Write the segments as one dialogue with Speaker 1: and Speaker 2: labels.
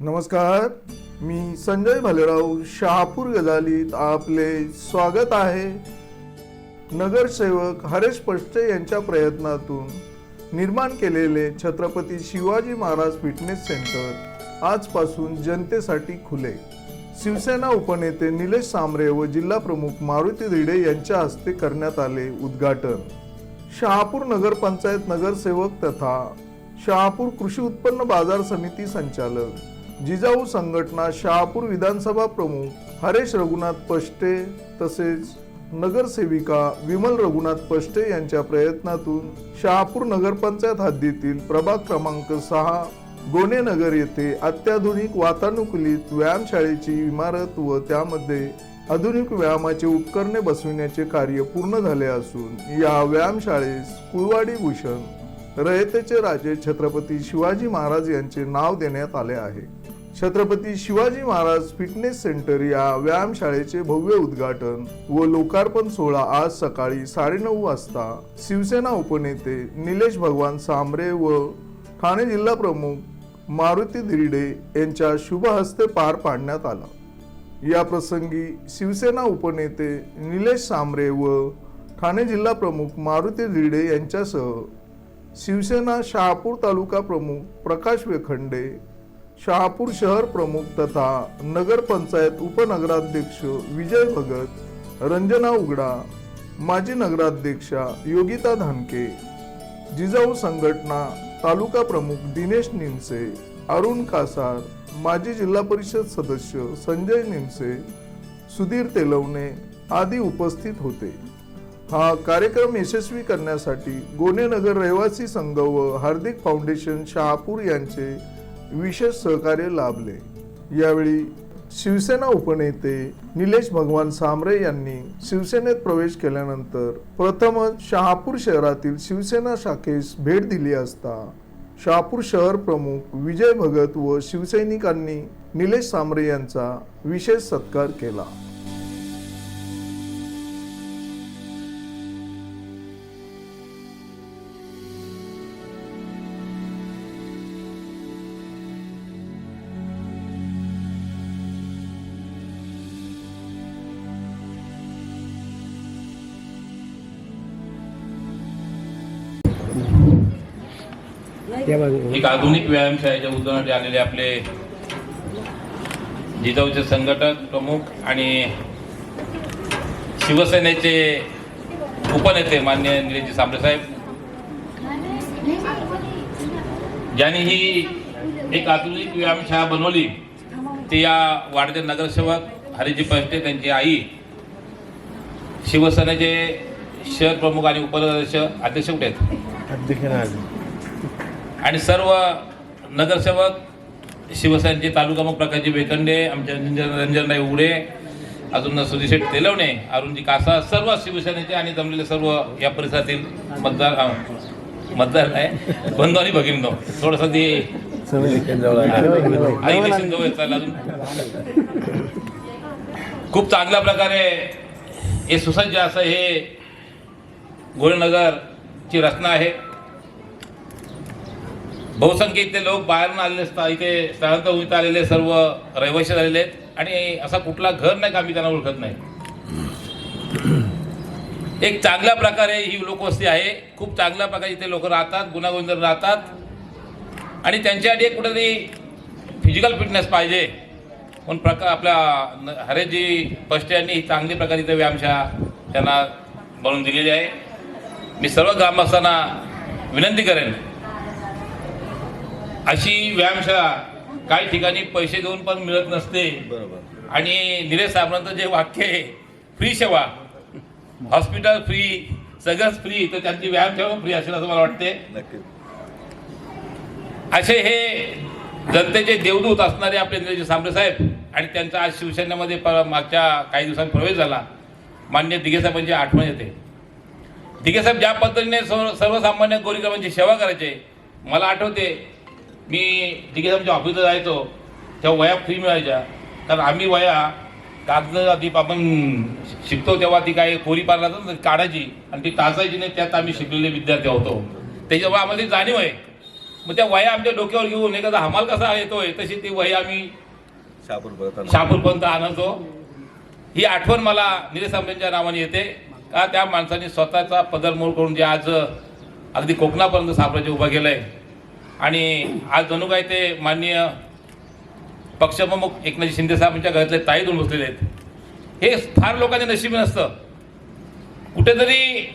Speaker 1: नमस्कार मी संजय भालेराव शहापूर गजालीत आपले स्वागत आहे. नगरसेवक हरेश पष्टे यांच्या प्रयत्नातून निर्माण केलेले छत्रपती शिवाजी महाराज फिटनेस सेंटर आजपासून जनतेसाठी खुले. शिवसेना उपनेते निलेश सांबरे व जिल्हा प्रमुख मारुती धिडे यांच्या हस्ते करण्यात आले उद्घाटन. शहापूर नगरपंचायत नगरसेवक तथा शहापूर कृषी उत्पन्न बाजार समिती संचालक जिजाऊ संघटना शहापूर विधानसभा प्रमुख हरेश रघुनाथ पष्टे तसेच नगरसेविका विमल रघुनाथ पष्टे यांच्या प्रयत्नातून शहापूर नगरपंचायत हद्दीतील प्रभाग क्रमांक सहा गोनेनगर येथे अत्याधुनिक वातानुकूलित व्यायामशाळेची इमारत व त्यामध्ये आधुनिक व्यायामाचे उपकरणे बसविण्याचे कार्य पूर्ण झाले असून या व्यायामशाळेस कुळवाडी भूषण रयतेचे राजे छत्रपती शिवाजी महाराज यांचे नाव देण्यात आले आहे. छत्रपती शिवाजी महाराज फिटनेस सेंटर या व्यायामशाळेचे भव्य उद्घाटन व लोकार्पण सोहळा आज सकाळी साडेनऊ वाजता. शिवसेना उपनेते निलेश भगवान सांबरे व ठाणे जिल्हा प्रमुख मारुती धिरडे यांच्या शुभ हस्ते पार पाडण्यात आला. या प्रसंगी शिवसेना उपनेते निलेश सांबरे व ठाणे जिल्हा प्रमुख मारुती धिरडे यांच्यासह शिवसेना शहापूर तालुका प्रमुख प्रकाश वेखंडे शहापूर शहर प्रमुख तथा नगरपंचायत उपनगराध्यक्ष विजय भगत रंजना उगडा माजी नगराध्यक्षा योगिता धानके जिजाऊ संघटना तालुका प्रमुख दिनेश निमसे अरुण कासार माजी जिल्हा परिषद सदस्य संजय निमसे सुधीर तेलवणे आदी उपस्थित होते. हा कार्यक्रम यशस्वी करण्यासाठी गोनेनगर रहिवासी संघ व हार्दिक फाउंडेशन शहापूर यांचे विशेष सहकार्य लाभले. यावेळी शिवसेना उपनेते निलेश भगवान सांबरे यांनी शिवसेनेत प्रवेश केल्यानंतर प्रथमच शहापूर शहरातील शिवसेना शाखेस भेट दिली असता शहापूर शहर प्रमुख विजय भगत व शिवसैनिकांनी निलेश सांबरे यांचा विशेष सत्कार केला.
Speaker 2: एक आधुनिक व्यायामशाळेच्या उद्घाटनासाठी आलेले आपले जिजाऊचे संघटक प्रमुख आणि शिवसेनेचे उपनेते मान्य निलेशजी साहेब. ज्यांनी ही एक आधुनिक व्यायामशाळा बनवली ती या वाढते नगरसेवक हरिजी पष्टे त्यांची आई शिवसेनेचे शहर प्रमुख आणि उपाध्यक्ष अध्यक्ष कुठे आहेत? आणि सर्व नगरसेवक शिवसेनेचे तालुका मग प्रकाशजी बेकंडे आमच्या रंजनराई उघडे अजून सुधीशेठ तेलवणे अरुणजी कासा सर्व शिवसेनेचे आणि जमलेले सर्व या परिसरातील मतदार मतदार आहे. बंधू आणि भगिनो थोडंसं ते इलेक्शन जवळ चाललं अजून. खूप चांगल्या प्रकारे हे सुसज्ज असं हे गोळनगरची रचना आहे. बहुसंख्य इथले लोक बाहेरून आलेले असतात. इथे स्थळांतर होईत आलेले सर्व रहिवाशी झालेले आहेत. आणि असा कुठला घर नाही का आम्ही त्यांना ओळखत नाही. एक चांगल्या प्रकारे ही लोकवस्ती आहे. खूप चांगल्या प्रकारे इथे लोक राहतात गुन्हागोविंद राहतात. आणि त्यांच्यासाठी एक कुठेतरी फिजिकल फिटनेस पाहिजे. पण प्रकार आपल्या न- हरेशजी पष्टे यांनी ही चांगली प्रकारे इथे व्यायामशाळा त्यांना बनवून दिलेली आहे. मी सर्व ग्रामस्थांना विनंती करेन अशी व्यायामशाळा काही ठिकाणी पैसे देऊन पण मिळत नसते. आणि निलेश साहेबांचं जे वाक्य आहे फ्री सेवा हॉस्पिटल फ्री सगळंच फ्री तर त्यांची व्यायामशाळा फ्री असेल असं मला वाटते. असे हे जनतेचे देवदूत असणारे आपले इंद्रजी सांबरे साहेब आणि त्यांचा आज शिवसेनेमध्ये प मागच्या काही दिवसांनी प्रवेश झाला. मान्य दिघे साहेबांची आठवण येते. दिघे साहेब ज्या पद्धतीने सर्व सर्वसामान्य गोरीगरांची सेवा करायचे मला आठवते मी साहेबांच्या ऑफिसला जायचो तेव्हा वया फ्री मिळायच्या. कारण आम्ही वया कागद आधी आपण शिकतो तेव्हा ती काय कोरी ती काढायची आणि ती टाचायची नाही त्यात आम्ही शिकलेले विद्यार्थी होतो. त्याच्यामुळे आम्हाला ती जाणीव आहे. मग त्या वया आमच्या डोक्यावर घेऊन एखादा हमाल कसा येतोय तशी ती वही आम्ही शहापूरपर्यंत आणतो ही आठवण मला निलेश आंबेंच्या नावाने येते. का त्या माणसाने स्वतःचा पदर मोड करून जे आज अगदी कोकणापर्यंत साम्राज्य उभं केलं आहे आणि आज जणू काय ते माननीय पक्षप्रमुख एकनाथ शिंदे साहेबांच्या घरातले ताई दोन बसलेले आहेत. हे फार लोकांचे नशीब नसतं. कुठेतरी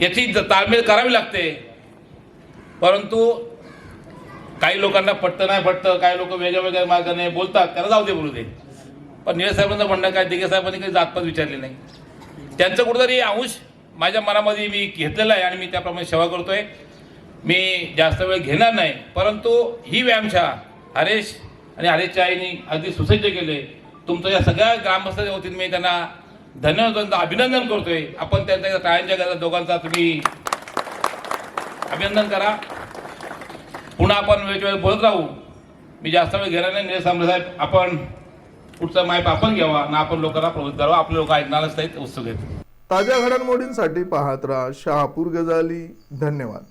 Speaker 2: याची ताळमेळ करावी लागते. परंतु काही लोकांना पटतं नाही पटतं काही लोक वेगळ्या वेगळ्या मार्गाने बोलतात त्याला जाऊ दे बोलू दे. पण निळे साहेबांचं म्हणणं काय दिघे साहेबांनी काही जातपात विचारली नाही. त्यांचं कुठंतरी अंश माझ्या मनामध्ये मी घेतलेला आहे आणि मी त्याप्रमाणे सेवा करतोय. मी जास्त वेळ घेणार नाही परंतु ही व्यायामशाळा हरेश आणि हरेशच्या आईने अगदी सुसज्ज केले. तुमचं या सगळ्या ग्रामस्थांच्या वतीने मी त्यांना धन्यवाद अभिनंदन करतोय. आपण त्यांच्या टाळ्यांच्या घरात दोघांचा तुम्ही अभिनंदन करा. पुन्हा आपण वेळच्या वेळ बोलत राहू. मी जास्त वेळ घेणार नाही. निलेश साहेब आपण पुढचा माईप आपण घ्यावा ना आपण लोकांना प्रवृत्त करावा. आपले लोक ऐकणारच नाहीत उत्सुक आहेत.
Speaker 1: ताज्या घडामोडींसाठी पाहत राहा शहापूर गजाली. धन्यवाद.